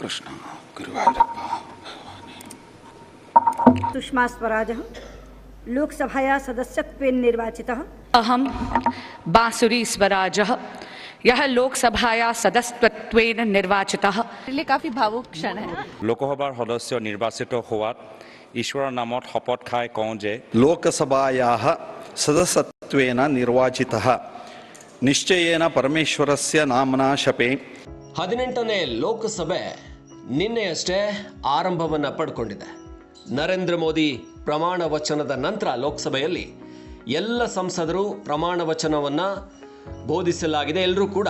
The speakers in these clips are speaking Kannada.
ಕೃಷ್ಣ ಗುರುವಾಯೂರಪ್ಪ सुषमा स्वराजः लोकसभाया सदस्यत्वेन निर्वाचितः अहं बांसुरी स्वराजः यह लोकसभाया सदस्यत्वेन निर्वाचितः लिए काफी भावुक क्षण है লোকসভাৰ সদস্য নিৰ্বাচিত হোৱাত ঈশ্বৰৰ নামত শপত খাই কওঁ যে लोकसभायाः सदस्यत्वेन निर्वाचितः निश्चयेन परमेश्वरस्य नाम्ना शपे ಹದಿನೆಂಟನೇ ಲೋಕಸಭೆ ನಿನ್ನೆಯಷ್ಟೇ ಆರಂಭವನ್ನು ಪಡ್ಕೊಂಡಿದೆ. ನರೇಂದ್ರ ಮೋದಿ ಪ್ರಮಾಣ ವಚನದ ನಂತರ ಲೋಕಸಭೆಯಲ್ಲಿ ಎಲ್ಲ ಸಂಸದರು ಪ್ರಮಾಣ ವಚನವನ್ನು ಬೋಧಿಸಲಾಗಿದೆ. ಎಲ್ಲರೂ ಕೂಡ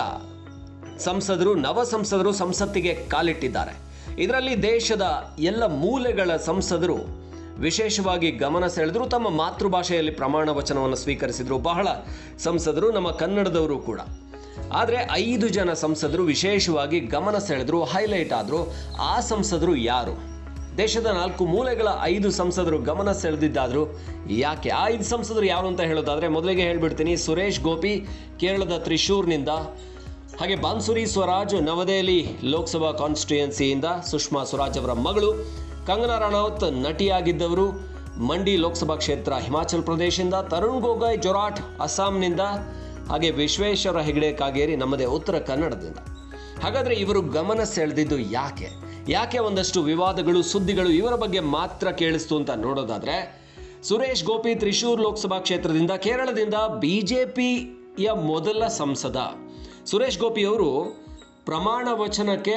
ಸಂಸದರು, ನವ ಸಂಸದರು ಸಂಸತ್ತಿಗೆ ಕಾಲಿಟ್ಟಿದ್ದಾರೆ. ಇದರಲ್ಲಿ ದೇಶದ ಎಲ್ಲ ಮೂಲೆಗಳ ಸಂಸದರು ವಿಶೇಷವಾಗಿ ಗಮನ ಸೆಳೆದರು, ತಮ್ಮ ಮಾತೃಭಾಷೆಯಲ್ಲಿ ಪ್ರಮಾಣ ವಚನವನ್ನು ಸ್ವೀಕರಿಸಿದರು. ಬಹಳ ಸಂಸದರು, ನಮ್ಮ ಕನ್ನಡದವರು ಕೂಡ. ಆದರೆ ಐದು ಜನ ಸಂಸದರು ವಿಶೇಷವಾಗಿ ಗಮನ ಸೆಳೆದ್ರು ಹೈಲೈಟ್ ಆದರು. ಆ ಸಂಸದರು ಯಾರು? ದೇಶದ ನಾಲ್ಕು ಮೂಲೆಗಳ ಐದು ಸಂಸದರು ಗಮನ ಸೆಳೆದಿದ್ದಾದರೂ. ಯಾಕೆ? ಆ ಐದು ಸಂಸದರು ಯಾರು ಅಂತ ಹೇಳೋದಾದರೆ ಮೊದಲಿಗೆ ಹೇಳ್ಬಿಡ್ತೀನಿ ಸುರೇಶ್ ಗೋಪಿ, ಕೇರಳದ ತ್ರಿಶೂರ್ನಿಂದ. ಹಾಗೆ ಬಾನ್ಸುರಿ ಸ್ವರಾಜ್ ನವದೆಹಲಿ ಲೋಕಸಭಾ ಕಾನ್ಸ್ಟಿಟ್ಯುಯೆನ್ಸಿಯಿಂದ ಸುಷ್ಮಾ ಸ್ವರಾಜ್ ಅವರ ಮಗಳು. ಕಂಗನಾ ರಾಣಾವತ್ ನಟಿಯಾಗಿದ್ದವರು. ಮಂಡಿ ಲೋಕಸಭಾ ಕ್ಷೇತ್ರ ಹಿಮಾಚಲ್ ಪ್ರದೇಶದಿಂದ ತರುಣ್ ಗೊಗೊಯ್ ಜೊರಾಟ್ ಅಸ್ಸಾಂನಿಂದ. ಹಾಗೆ ವಿಶ್ವೇಶ್ವರ ಹೆಗಡೆ ಕಾಗೇರಿ ನಮ್ಮದೇ ಉತ್ತರ ಕನ್ನಡದಿಂದ. ಹಾಗಾದರೆ ಇವರು ಗಮನ ಸೆಳೆದಿದ್ದು ಯಾಕೆ? ಯಾಕೆ ಒಂದಷ್ಟು ವಿವಾದಗಳು, ಸುದ್ದಿಗಳು ಇವರ ಬಗ್ಗೆ ಮಾತ್ರ ಕೇಳಿಸ್ತು ಅಂತ ನೋಡೋದಾದರೆ, ಸುರೇಶ್ ಗೋಪಿ ತ್ರಿಶೂರ್ ಲೋಕಸಭಾ ಕ್ಷೇತ್ರದಿಂದ ಕೇರಳದಿಂದ ಬಿ ಜೆ ಪಿಯ ಮೊದಲ ಸಂಸದ. ಸುರೇಶ್ ಗೋಪಿ ಅವರು ಪ್ರಮಾಣ ವಚನಕ್ಕೆ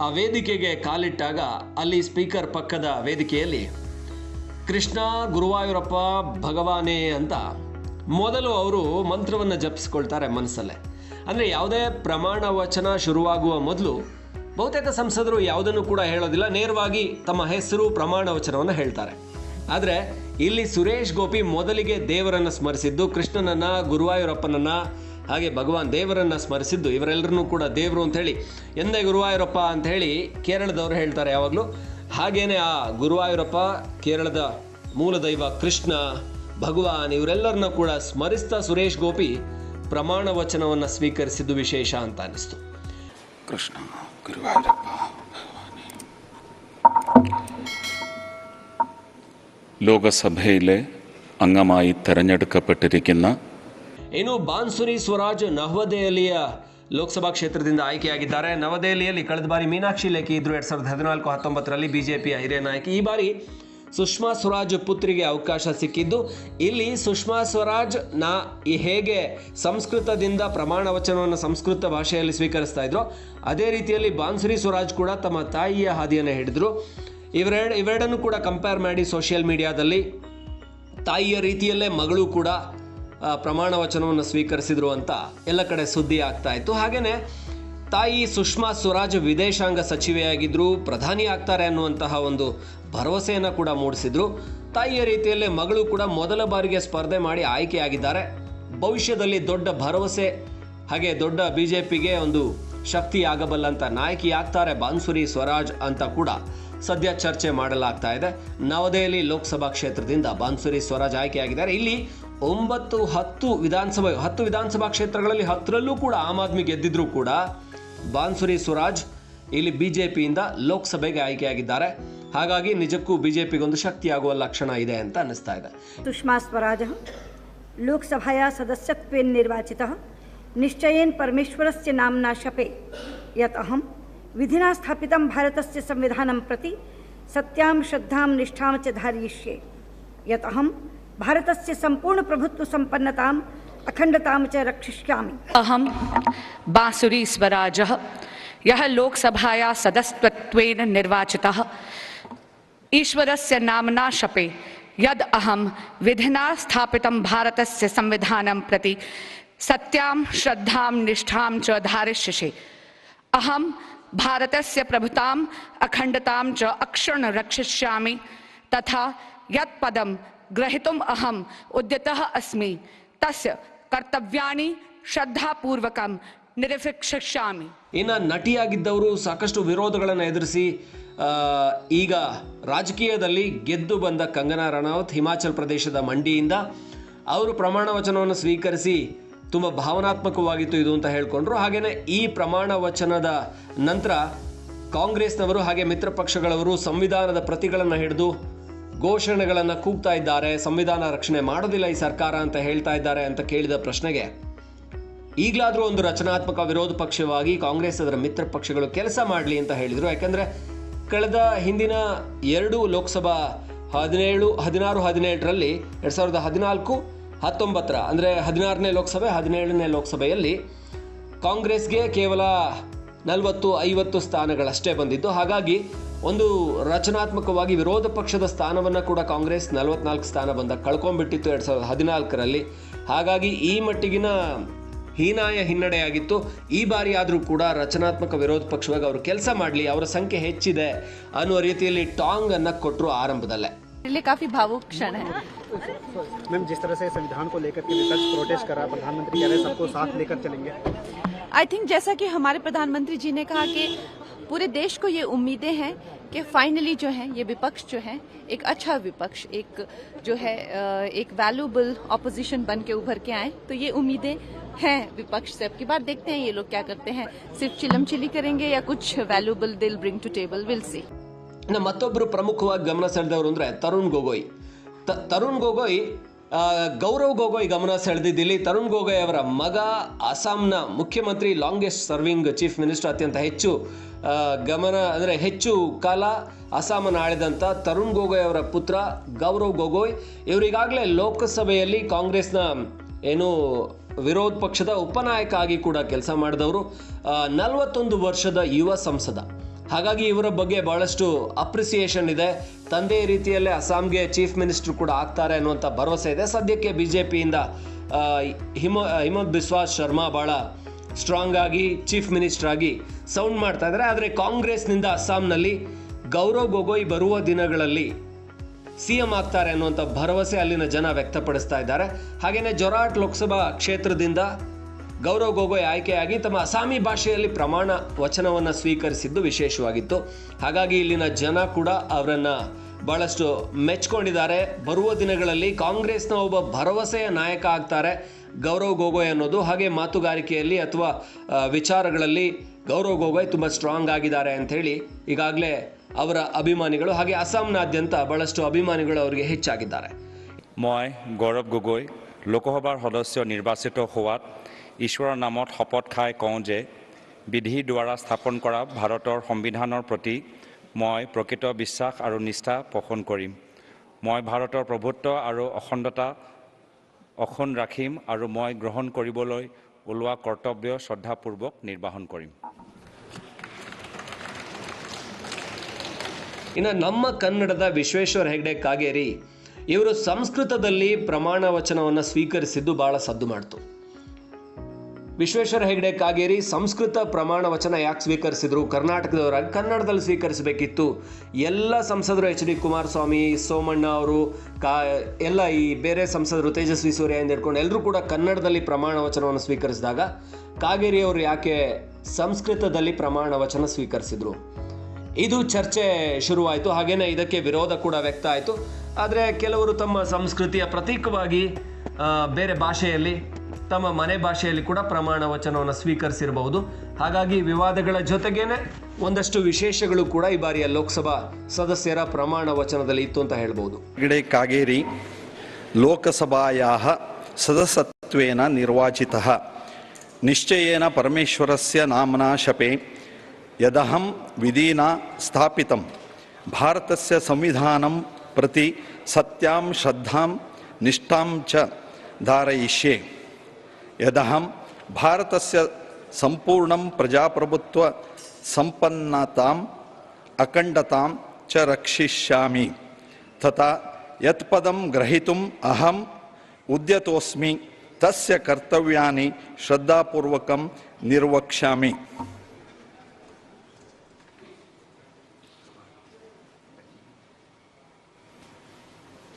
ಆ ವೇದಿಕೆಗೆ ಕಾಲಿಟ್ಟಾಗ ಅಲ್ಲಿ ಸ್ಪೀಕರ್ ಪಕ್ಕದ ವೇದಿಕೆಯಲ್ಲಿ, ಕೃಷ್ಣ ಗುರುವಾಯೂರಪ್ಪ ಭಗವಾನೇ ಅಂತ ಮೊದಲು ಅವರು ಮಂತ್ರವನ್ನು ಜಪಿಸ್ಕೊಳ್ತಾರೆ ಮನಸ್ಸಲ್ಲೇ. ಅಂದರೆ ಯಾವುದೇ ಪ್ರಮಾಣ ವಚನ ಶುರುವಾಗುವ ಮೊದಲು ಬಹುತೇಕ ಸಂಸದರು ಯಾವುದನ್ನು ಕೂಡ ಹೇಳೋದಿಲ್ಲ, ನೇರವಾಗಿ ತಮ್ಮ ಹೆಸರು, ಪ್ರಮಾಣ ವಚನವನ್ನು ಹೇಳ್ತಾರೆ. ಆದರೆ ಇಲ್ಲಿ ಸುರೇಶ್ ಗೋಪಿ ಮೊದಲಿಗೆ ದೇವರನ್ನು ಸ್ಮರಿಸಿದ್ದು, ಕೃಷ್ಣನನ್ನು, ಗುರುವಾಯೂರಪ್ಪನನ್ನು, ಹಾಗೆ ಭಗವಾನ್ ದೇವರನ್ನು ಸ್ಮರಿಸಿದ್ದು, ಇವರೆಲ್ಲರನ್ನೂ ಕೂಡ ದೇವರು ಅಂತ ಹೇಳಿ ಎಂದೇ ಗುರುವಾಯೂರಪ್ಪ ಅಂತ ಹೇಳಿ ಕೇರಳದವರು ಹೇಳ್ತಾರೆ ಯಾವಾಗಲೂ. ಹಾಗೇನೆ ಆ ಗುರುವಾಯೂರಪ್ಪ ಕೇರಳದ ಮೂಲ ದೈವ ಕೃಷ್ಣ ಭಗವಾನ್ ಇವರೆಲ್ಲರನ್ನ ಕೂಡ ಸ್ಮರಿಸ್ತಾ ಸುರೇಶ್ ಗೋಪಿ ಪ್ರಮಾಣ ವಚನವನ್ನು ಸ್ವೀಕರಿಸಿದ್ದು ವಿಶೇಷ ಅಂತ ಅನಿಸ್ತು കൃഷ്ണ ഗുരുവായൂരപ്പ ലോകസഭയിലെ അംഗമായി തെരഞ്ഞെടുക്കപ്പെട്ടിരിക്കുന്ന ಇನ್ನು ಬಾನ್ಸುರಿ ಸ್ವರಾಜ್ ನವದೆಹಲಿಯ ಲೋಕಸಭಾ ಕ್ಷೇತ್ರದಿಂದ ಆಯ್ಕೆಯಾಗಿದ್ದಾರೆ ನವದೆಹಲಿಯಲ್ಲಿ ಕಳೆದ ಬಾರಿ ಮೀನಾಕ್ಷಿ ಲೇಖಿ ಇದ್ರು ಎರಡ್ ಸಾವಿರದ ಹದಿನಾಲ್ಕು ಹತ್ತೊಂಬತ್ತರಲ್ಲಿ ಬಿಜೆಪಿಯ ಹಿರಿಯ ನಾಯಕಿ ಈ ಬಾರಿ ಸುಷ್ಮಾ ಸ್ವರಾಜ್ ಪುತ್ರಿಗೆ ಅವಕಾಶ ಸಿಕ್ಕಿದ್ದು, ಇಲ್ಲಿ ಸುಷ್ಮಾ ಸ್ವರಾಜ್ ನಾ ಹೇಗೆ ಸಂಸ್ಕೃತದಿಂದ ಪ್ರಮಾಣ ವಚನವನ್ನು ಸಂಸ್ಕೃತ ಭಾಷೆಯಲ್ಲಿ ಸ್ವೀಕರಿಸ್ತಾ ಇದ್ರು, ಅದೇ ರೀತಿಯಲ್ಲಿ ಬಾನ್ಸುರಿ ಸ್ವರಾಜ್ ಕೂಡ ತಮ್ಮ ತಾಯಿಯ ಹಾದಿಯನ್ನು ಹಿಡಿದ್ರು. ಇವೆರಡು, ಇವೆರಡನ್ನು ಕೂಡ ಕಂಪೇರ್ ಮಾಡಿ ಸೋಷಿಯಲ್ ಮೀಡಿಯಾದಲ್ಲಿ ತಾಯಿಯ ರೀತಿಯಲ್ಲೇ ಮಗಳು ಕೂಡ ಪ್ರಮಾಣ ವಚನವನ್ನು ಸ್ವೀಕರಿಸಿದ್ರು ಅಂತ ಎಲ್ಲ ಕಡೆ ಸುದ್ದಿ ಆಗ್ತಾ ಇತ್ತು. ಹಾಗೇನೆ ತಾಯಿ ಸುಷ್ಮಾ ಸ್ವರಾಜ್ ವಿದೇಶಾಂಗ ಸಚಿವೆಯಾಗಿದ್ದರು ಪ್ರಧಾನಿ ಆಗ್ತಾರೆ ಅನ್ನುವಂತಹ ಒಂದು ಭರವಸೆಯನ್ನು ಕೂಡ ಮೂಡಿಸಿದ್ರು. ತಾಯಿಯ ರೀತಿಯಲ್ಲೇ ಮಗಳು ಕೂಡ ಮೊದಲ ಬಾರಿಗೆ ಸ್ಪರ್ಧೆ ಮಾಡಿ ಆಯ್ಕೆಯಾಗಿದ್ದಾರೆ. ಭವಿಷ್ಯದಲ್ಲಿ ದೊಡ್ಡ ಭರವಸೆ ಹಾಗೆ ದೊಡ್ಡ ಬಿಜೆಪಿಗೆ ಒಂದು ಶಕ್ತಿ ಒಂದು ನಾಯಕಿ ಆಗ್ತಾರೆ ಬಾನ್ಸುರಿ ಸ್ವರಾಜ್ ಅಂತ ಕೂಡ ಸದ್ಯ ಚರ್ಚೆ ಮಾಡಲಾಗ್ತಾ ಇದೆ. ನವದೆಹಲಿ ಲೋಕಸಭಾ ಕ್ಷೇತ್ರದಿಂದ ಬಾನ್ಸುರಿ ಸ್ವರಾಜ್ ಆಯ್ಕೆಯಾಗಿದ್ದಾರೆ. ಇಲ್ಲಿ ಒಂಬತ್ತು ಹತ್ತು ವಿಧಾನಸಭೆ, ಹತ್ತು ವಿಧಾನಸಭಾ ಕ್ಷೇತ್ರಗಳಲ್ಲಿ ಹತ್ತರಲ್ಲೂ ಕೂಡ ಆಮ್ ಆದ್ಮಿ ಗೆದ್ದಿದ್ರು ಕೂಡ ಬಾನ್ಸುರಿ ಸ್ವರಾಜ್ ಇಲ್ಲಿ ಬಿಜೆಪಿಯಿಂದ ಲೋಕಸಭೆಗೆ ಆಯ್ಕೆಯಾಗಿದ್ದಾರೆ. ಹಾಗಾಗಿ ನಿಜಕ್ಕೂ ಬಿಜೆಪಿಗೊಂದು ಶಕ್ತಿಯಾಗುವ ಲಕ್ಷಣ ಇದೆ ಅಂತ ಅನ್ನಿಸ್ತಾ ಇದೆ सुषमा स्वराजः लोकसभाया सदस्यत्वेन निर्वाचितः निश्चयेन परमेश्वरस्य नाम्ना शपे यत् अहं विधिना स्थापितं भारतस्य संविधानं प्रति सत्यां श्रद्धां निष्ठां च धारयिष्ये यत् अहं भारतस्य सम्पूर्णप्रभुत्वसम्पन्नताम् अखण्डतां च रक्षिष्यामि अहं बांसुरी स्वराजः यः लोकसभाया सदस्यत्वेन निर्वाचितः ईश्वरस्य नाम्ना शपे यद् अहं विधिना स्थापितं भारतस्य संविधानं प्रति सत्यां श्रद्धां निष्ठां च धारयिष्ये अहं भारतस्य प्रभुताम् अखण्डतां च अक्षुण्ण रक्षिष्यामि तथा यत् पदं ग्रहीतुम् अहम् उद्यतः अस्मि तस्य कर्तव्यानि श्रद्धापूर्वकं निरीक्षिष्यामि ಇನ್ನು ನಟಿಯಾಗಿದ್ದವರು ಸಾಕಷ್ಟು ವಿರೋಧಗಳನ್ನು ಎದುರಿಸಿ ಆ, ಈಗ ರಾಜಕೀಯದಲ್ಲಿ ಗೆದ್ದು ಬಂದ ಕಂಗನಾ ರಣಾವತ್ ಹಿಮಾಚಲ್ ಪ್ರದೇಶದ ಮಂಡಿಯಿಂದ ಅವರು ಪ್ರಮಾಣ ವಚನವನ್ನು ಸ್ವೀಕರಿಸಿ ತುಂಬ ಭಾವನಾತ್ಮಕವಾಗಿತ್ತು ಇದು ಅಂತ ಹೇಳಿಕೊಂಡ್ರು. ಹಾಗೆಯೇ ಈ ಪ್ರಮಾಣ ವಚನದ ನಂತರ ಕಾಂಗ್ರೆಸ್ನವರು ಹಾಗೆ ಮಿತ್ರ ಪಕ್ಷಗಳವರು ಸಂವಿಧಾನದ ಪ್ರತಿಗಳನ್ನು ಹಿಡಿದು ಘೋಷಣೆಗಳನ್ನು ಕೂಗ್ತಾ ಇದ್ದಾರೆ. ಸಂವಿಧಾನ ರಕ್ಷಣೆ ಮಾಡೋದಿಲ್ಲ ಈ ಸರ್ಕಾರ ಅಂತ ಹೇಳ್ತಾ ಇದ್ದಾರೆ ಅಂತ ಕೇಳಿದ ಪ್ರಶ್ನೆಗೆ ಈಗಲಾದರೂ ಒಂದು ರಚನಾತ್ಮಕ ವಿರೋಧ ಪಕ್ಷವಾಗಿ ಕಾಂಗ್ರೆಸ್ ಅದರ ಮಿತ್ರ ಪಕ್ಷಗಳು ಕೆಲಸ ಮಾಡಲಿ ಅಂತ ಹೇಳಿದರು. ಯಾಕಂದರೆ ಕಳೆದ ಹಿಂದಿನ ಎರಡು ಲೋಕಸಭಾ ಹದಿನೇಳು, ಹದಿನಾರು, ಹದಿನೆಂಟರಲ್ಲಿ ಎರಡು ಸಾವಿರದ ಹದಿನಾಲ್ಕು, ಹತ್ತೊಂಬತ್ತರ, ಅಂದರೆ ಹದಿನಾರನೇ ಲೋಕಸಭೆ, ಹದಿನೇಳನೇ ಲೋಕಸಭೆಯಲ್ಲಿ ಕಾಂಗ್ರೆಸ್ಗೆ ಕೇವಲ ನಲವತ್ತು, ಐವತ್ತು ಸ್ಥಾನಗಳಷ್ಟೇ ಬಂದಿದ್ದು ಹಾಗಾಗಿ ಒಂದು ರಚನಾತ್ಮಕವಾಗಿ ವಿರೋಧ ಪಕ್ಷದ ಸ್ಥಾನವನ್ನು ಕೂಡ ಕಾಂಗ್ರೆಸ್ ನಲವತ್ನಾಲ್ಕು ಸ್ಥಾನ ಬಂದ ಕಳ್ಕೊಂಡ್ಬಿಟ್ಟಿತ್ತು ಎರಡು ಸಾವಿರದ ಹದಿನಾಲ್ಕರಲ್ಲಿ. ಹಾಗಾಗಿ ಈ ಮಟ್ಟಿಗಿನ ಹೀನಾಯ ಹಿನ್ನಡೆಯಾಗಿತ್ತು ಈ ಬಾರಿ ಆದರೂ ಕೂಡ ರಚನಾತ್ಮಕ ವಿರೋಧ ಪಕ್ಷವಾಗಿ ಅವರು ಕೆಲಸ ಮಾಡಲಿ ಅವರ ಸಂಖ್ಯೆ ಹೆಚ್ಚಿದೆ ಅನ್ನುವ ರೀತಿಯಲ್ಲಿ ಟಾಂಗ್ ಅನ್ನ ಕೊಟ್ಟರು ಆರಂಭದಲ್ಲೇ मेरे लिए काफी भावुक क्षण है मैम जिस तरह से संविधान को लेकर के विपक्ष प्रोटेस्ट कर रहा है प्रधानमंत्री कह रहे हैं सबको साथ लेकर चलेंगे आई थिंक जैसा कि हमारे प्रधानमंत्री जी ने कहा कि पूरे देश को ये उम्मीदें हैं कि फाइनली जो है ये विपक्ष जो है एक अच्छा विपक्ष एक जो है अ, एक वैल्यूबल ऑपोजिशन बन के उभर के आए तो ये उम्मीदें हैं विपक्ष से अब की बार देखते हैं ये लोग क्या करते हैं सिर्फ चिलम चिली करेंगे या कुछ valuable deal bring to table will see ಇನ್ನು ಮತ್ತೊಬ್ಬರು ಪ್ರಮುಖವಾಗಿ ಗಮನ ಸೆಳೆದವರು ಅಂದರೆ ತರುಣ್ ಗೊಗೊಯ್ ತ- ತರುಣ್ ಗೊಗೊಯ್ ಆ, ಗೌರವ್ ಗೊಗೊಯ್ ಗಮನ ಸೆಳೆದಿದ್ದಿಲ್ಲಿ ತರುಣ್ ಗೊಗೊಯ್ ಅವರ ಮಗ ಅಸ್ಸಾಂನ ಮುಖ್ಯಮಂತ್ರಿ ಲಾಂಗೆಸ್ಟ್ ಸರ್ವಿಂಗ್ ಚೀಫ್ ಮಿನಿಸ್ಟರ್ ಅತ್ಯಂತ ಹೆಚ್ಚು ಆ, ಗಮನ ಅಂದರೆ ಹೆಚ್ಚು ಕಾಲ ಅಸ್ಸಾಮನ್ನು ಆಳಿದಂಥ ತರುಣ್ ಗೊಗೊಯ್ ಅವರ ಪುತ್ರ ಗೌರವ್ ಗೊಗೊಯ್ ಇವರಿಗಾಗಲೇ ಲೋಕಸಭೆಯಲ್ಲಿ ಕಾಂಗ್ರೆಸ್ನ ಏನು ವಿರೋಧ ಪಕ್ಷದ ಉಪನಾಯಕ ಆಗಿ ಕೂಡ ಕೆಲಸ ಮಾಡಿದವರು ನಲವತ್ತೊಂದು ವರ್ಷದ ಯುವ ಸಂಸದ. ಹಾಗಾಗಿ ಇವರ ಬಗ್ಗೆ ಬಹಳಷ್ಟು ಅಪ್ರಿಸಿಯೇಷನ್ ಇದೆ. ತಂದೆ ರೀತಿಯಲ್ಲೇ ಅಸ್ಸಾಂಗೆ ಚೀಫ್ ಮಿನಿಸ್ಟರ್ ಕೂಡ ಆಗ್ತಾರೆ ಅನ್ನುವಂಥ ಭರವಸೆ ಇದೆ. ಸದ್ಯಕ್ಕೆ ಬಿ ಜೆ ಪಿಯಿಂದ ಹಿಮ, ಹಿಮಂತ್ ಬಿಸ್ವಾಸ್ ಶರ್ಮಾ ಭಾಳ ಸ್ಟ್ರಾಂಗ್ ಆಗಿ ಚೀಫ್ ಮಿನಿಸ್ಟರ್ ಆಗಿ ಸೌಂಡ್ ಮಾಡ್ತಾ ಇದ್ದಾರೆ. ಆದರೆ ಕಾಂಗ್ರೆಸ್ನಿಂದ ಅಸ್ಸಾಂನಲ್ಲಿ ಗೌರವ್ ಗೊಗೊಯ್ ಬರುವ ದಿನಗಳಲ್ಲಿ ಸಿಎಂ ಆಗ್ತಾರೆ ಅನ್ನುವಂಥ ಭರವಸೆ ಅಲ್ಲಿನ ಜನ ವ್ಯಕ್ತಪಡಿಸ್ತಾ ಇದ್ದಾರೆ. ಹಾಗೆಯೇ ಜೊರಾಟ್ ಲೋಕಸಭಾ ಕ್ಷೇತ್ರದಿಂದ ಗೌರವ್ ಗೊಗೊಯ್ ಆಯ್ಕೆಯಾಗಿ ತಮ್ಮ ಅಸಾಮಿ ಭಾಷೆಯಲ್ಲಿ ಪ್ರಮಾಣ ವಚನವನ್ನು ಸ್ವೀಕರಿಸಿದ್ದು ವಿಶೇಷವಾಗಿತ್ತು. ಹಾಗಾಗಿ ಇಲ್ಲಿನ ಜನ ಕೂಡ ಅವರನ್ನು ಬಹಳಷ್ಟು ಮೆಚ್ಕೊಂಡಿದ್ದಾರೆ. ಬರುವ ದಿನಗಳಲ್ಲಿ ಕಾಂಗ್ರೆಸ್ನ ಒಬ್ಬ ಭರವಸೆಯ ನಾಯಕ ಆಗ್ತಾರೆ ಗೌರವ್ ಗೊಗೋಯ್ ಅನ್ನೋದು. ಹಾಗೆ ಮಾತುಗಾರಿಕೆಯಲ್ಲಿ ಅಥವಾ ವಿಚಾರಗಳಲ್ಲಿ ಗೌರವ್ ಗೊಗೋಯ್ ತುಂಬ ಸ್ಟ್ರಾಂಗ್ ಆಗಿದ್ದಾರೆ ಅಂಥೇಳಿ ಈಗಾಗಲೇ ಅವರ ಅಭಿಮಾನಿಗಳು ಹಾಗೆ ಅಸ್ಸಾಂನಾದ್ಯಂತ ಬಹಳಷ್ಟು ಅಭಿಮಾನಿಗಳು ಅವರಿಗೆ ಹೆಚ್ಚಾಗಿದ್ದಾರೆ মই গৌৰৱ গগৈ লোকসভাৰ সদস্য নিৰ্বাচিত হোৱাত ঈশ্বৰৰ নামত শপত খাই কওঁ যে বিধিৰ দ্বাৰা স্থাপন কৰা ভাৰতৰ সংবিধানৰ প্ৰতি মই প্ৰকৃত বিশ্বাস আৰু নিষ্ঠা পোষণ কৰিম মই ভাৰতৰ প্ৰভুত্ব আৰু অখণ্ডতা অক্ষুণ্ণ ৰাখিম আৰু মই গ্ৰহণ কৰিবলৈ ওলোৱা কৰ্তব্য শ্ৰদ্ধাপূৰ্বক নিৰ্বাহন কৰিম ಇನ್ನು ನಮ್ಮ ಕನ್ನಡದ ವಿಶ್ವೇಶ್ವರ ಹೆಗ್ಡೆ ಕಾಗೇರಿ, ಇವರು ಸಂಸ್ಕೃತದಲ್ಲಿ ಪ್ರಮಾಣ ವಚನವನ್ನು ಸ್ವೀಕರಿಸಿದ್ದು ಬಹಳ ಸದ್ದು ಮಾಡ್ತು. ವಿಶ್ವೇಶ್ವರ ಹೆಗ್ಡೆ ಕಾಗೇರಿ, ಸಂಸ್ಕೃತ ಪ್ರಮಾಣ ವಚನ ಯಾಕೆ ಸ್ವೀಕರಿಸಿದ್ರು? ಕರ್ನಾಟಕದವರಾಗಿ ಕನ್ನಡದಲ್ಲಿ ಸ್ವೀಕರಿಸಬೇಕಿತ್ತು. ಎಲ್ಲ ಸಂಸದರು ಎಚ್ ಡಿ ಕುಮಾರಸ್ವಾಮಿ, ಸೋಮಣ್ಣ ಅವರು, ಕಾ, ಎಲ್ಲ ಈ ಬೇರೆ ಸಂಸದರು ತೇಜಸ್ವಿ ಸೂರ್ಯ ಎಂದು ಹಿಡ್ಕೊಂಡು ಎಲ್ಲರೂ ಕೂಡ ಕನ್ನಡದಲ್ಲಿ ಪ್ರಮಾಣ ವಚನವನ್ನು ಸ್ವೀಕರಿಸಿದಾಗ ಕಾಗೇರಿ ಅವರು ಯಾಕೆ ಸಂಸ್ಕೃತದಲ್ಲಿ ಪ್ರಮಾಣ ವಚನ ಸ್ವೀಕರಿಸಿದ್ರು? ಇದು ಚರ್ಚೆ ಶುರುವಾಯಿತು, ಹಾಗೇನೆ ಇದಕ್ಕೆ ವಿರೋಧ ಕೂಡ ವ್ಯಕ್ತ ಆಯಿತು ಆದರೆ ಕೆಲವರು ತಮ್ಮ ಸಂಸ್ಕೃತಿಯ ಪ್ರತೀಕವಾಗಿ ಬೇರೆ ಭಾಷೆಯಲ್ಲಿ, ತಮ್ಮ ಮನೆ ಭಾಷೆಯಲ್ಲಿ ಕೂಡ ಪ್ರಮಾಣ ವಚನವನ್ನು ಸ್ವೀಕರಿಸಿರಬಹುದು. ಹಾಗಾಗಿ ವಿವಾದಗಳ ಜೊತೆಗೇನೆ ಒಂದಷ್ಟು ವಿಶೇಷಗಳು ಕೂಡ ಈ ಬಾರಿಯ ಲೋಕಸಭಾ ಸದಸ್ಯರ ಪ್ರಮಾಣ ವಚನದಲ್ಲಿ ಇತ್ತು ಅಂತ ಹೇಳ್ಬೋದು. ಹೆಗಡೆ ಕಾಗೇರಿ ಲೋಕಸಭಾಯ ಸದಸ್ಯತ್ವೇನ ನಿರ್ವಾಚಿತ. ನಿಶ್ಚಯೇನ ಪರಮೇಶ್ವರಸ್ಯ ನಾಮನಾ ಶಪೆ. यदहं विधिना भारत भारतस्य संविधानं प्रति सत्यां श्रद्धा निष्ठा च धारयिष्ये। भारत भारतस्य संपूर्ण प्रजाप्रभुत्वसम्पन्नताम् अखंडता च रक्षिष्यामि। तथा यत्पदं ग्रहीतुम् अहम् उद्यतोऽस्मि, तस्य कर्तव्यानि श्रद्धापूर्वकं निर्वक्ष्यामि।